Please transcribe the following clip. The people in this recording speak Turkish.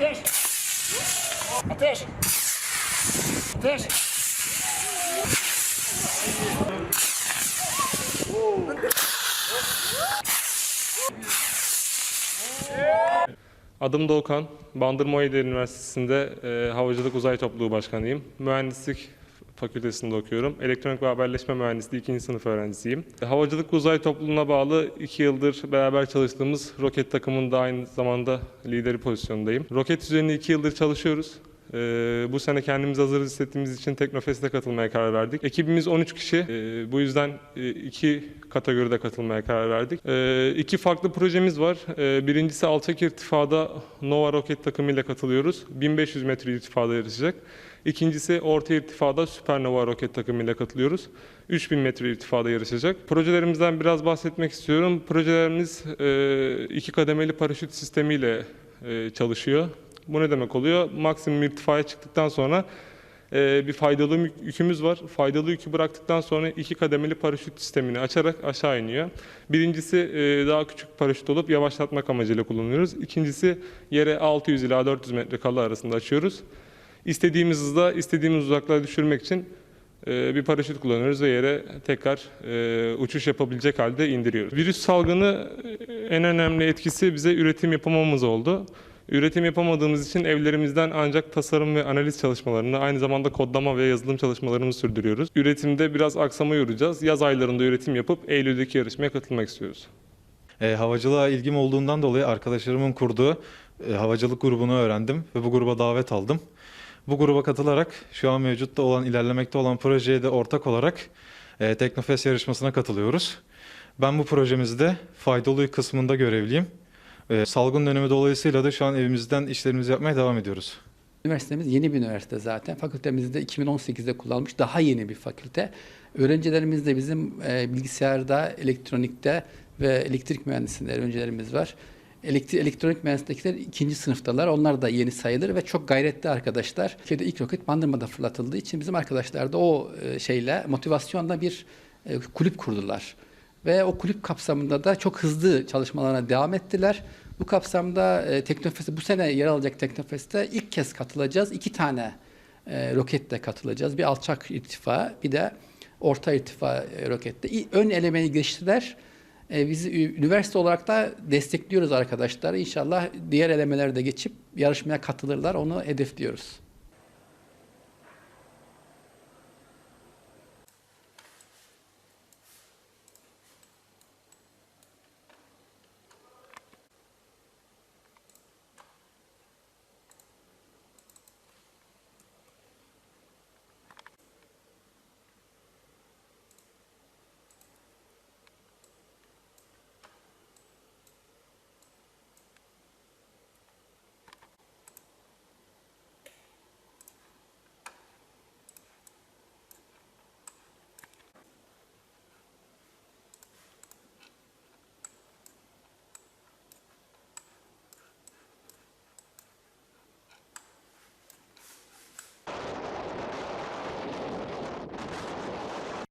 Ateş! Ateş! Ateş! Adım Doğukan. Bandırma Üniversitesi'nde e, Havacılık Uzay Topluluğu Başkanıyım. Mühendislik fakültesinde okuyorum. Elektronik ve haberleşme mühendisliği 2. sınıf öğrencisiyim. Havacılık Uzay Topluluğu'na bağlı 2 yıldır beraber çalıştığımız roket takımında aynı zamanda lideri pozisyondayım. Roket üzerine 2 yıldır çalışıyoruz. Ee, bu sene kendimizi hazır hissettiğimiz için Teknofest'e katılmaya karar verdik. Ekibimiz 13 kişi. Ee, bu yüzden e, iki kategoride katılmaya karar verdik. Ee, iki farklı projemiz var. Ee, birincisi alçak irtifada Nova roket takımıyla katılıyoruz. 1500 metre irtifada yarışacak. İkincisi orta irtifada Supernova roket takımıyla katılıyoruz. 3000 metre irtifada yarışacak. Projelerimizden biraz bahsetmek istiyorum. Projelerimiz e, iki kademeli paraşüt sistemiyle e, çalışıyor. Bu ne demek oluyor? Maksimum irtifaya çıktıktan sonra e, bir faydalı yük- yükümüz var. Faydalı yükü bıraktıktan sonra iki kademeli paraşüt sistemini açarak aşağı iniyor. Birincisi e, daha küçük paraşüt olup yavaşlatmak amacıyla kullanıyoruz. İkincisi yere 600 ila 400 metre kala arasında açıyoruz. İstediğimiz hızda, istediğimiz uzaklığa düşürmek için e, bir paraşüt kullanıyoruz ve yere tekrar e, uçuş yapabilecek halde indiriyoruz. Virüs salgını e, en önemli etkisi bize üretim yapamamız oldu. Üretim yapamadığımız için evlerimizden ancak tasarım ve analiz çalışmalarını, aynı zamanda kodlama ve yazılım çalışmalarımızı sürdürüyoruz. Üretimde biraz aksama uğrayacağız. Yaz aylarında üretim yapıp Eylül'deki yarışmaya katılmak istiyoruz. E, havacılığa ilgim olduğundan dolayı arkadaşlarımın kurduğu e, havacılık grubunu öğrendim ve bu gruba davet aldım. Bu gruba katılarak şu an mevcutta olan, ilerlemekte olan projeye de ortak olarak e, Teknofest yarışmasına katılıyoruz. Ben bu projemizde faydalı kısmında görevliyim. E, salgın dönemi dolayısıyla da şu an evimizden işlerimizi yapmaya devam ediyoruz. Üniversitemiz yeni bir üniversite zaten. Fakültemizde de 2018'de kullanılmış daha yeni bir fakülte. Öğrencilerimiz de bizim e, bilgisayarda, elektronikte ve elektrik mühendisliğinde öğrencilerimiz var. Elektrik, elektronik mühendislikler ikinci sınıftalar. Onlar da yeni sayılır ve çok gayretli arkadaşlar. Türkiye'de ilk roket Bandırma'da fırlatıldığı için bizim arkadaşlar da o e, şeyle motivasyonla bir e, kulüp kurdular. Ve o kulüp kapsamında da çok hızlı çalışmalarına devam ettiler. Bu kapsamda e, Teknofest'e bu sene yer alacak Teknofest'e ilk kez katılacağız. İki tane e, roketle katılacağız. Bir alçak irtifa, bir de orta irtifa e, rokette. Ön elemeyi geçtiler. E, biz üniversite olarak da destekliyoruz arkadaşlar. İnşallah diğer elemelerde geçip yarışmaya katılırlar. Onu hedefliyoruz.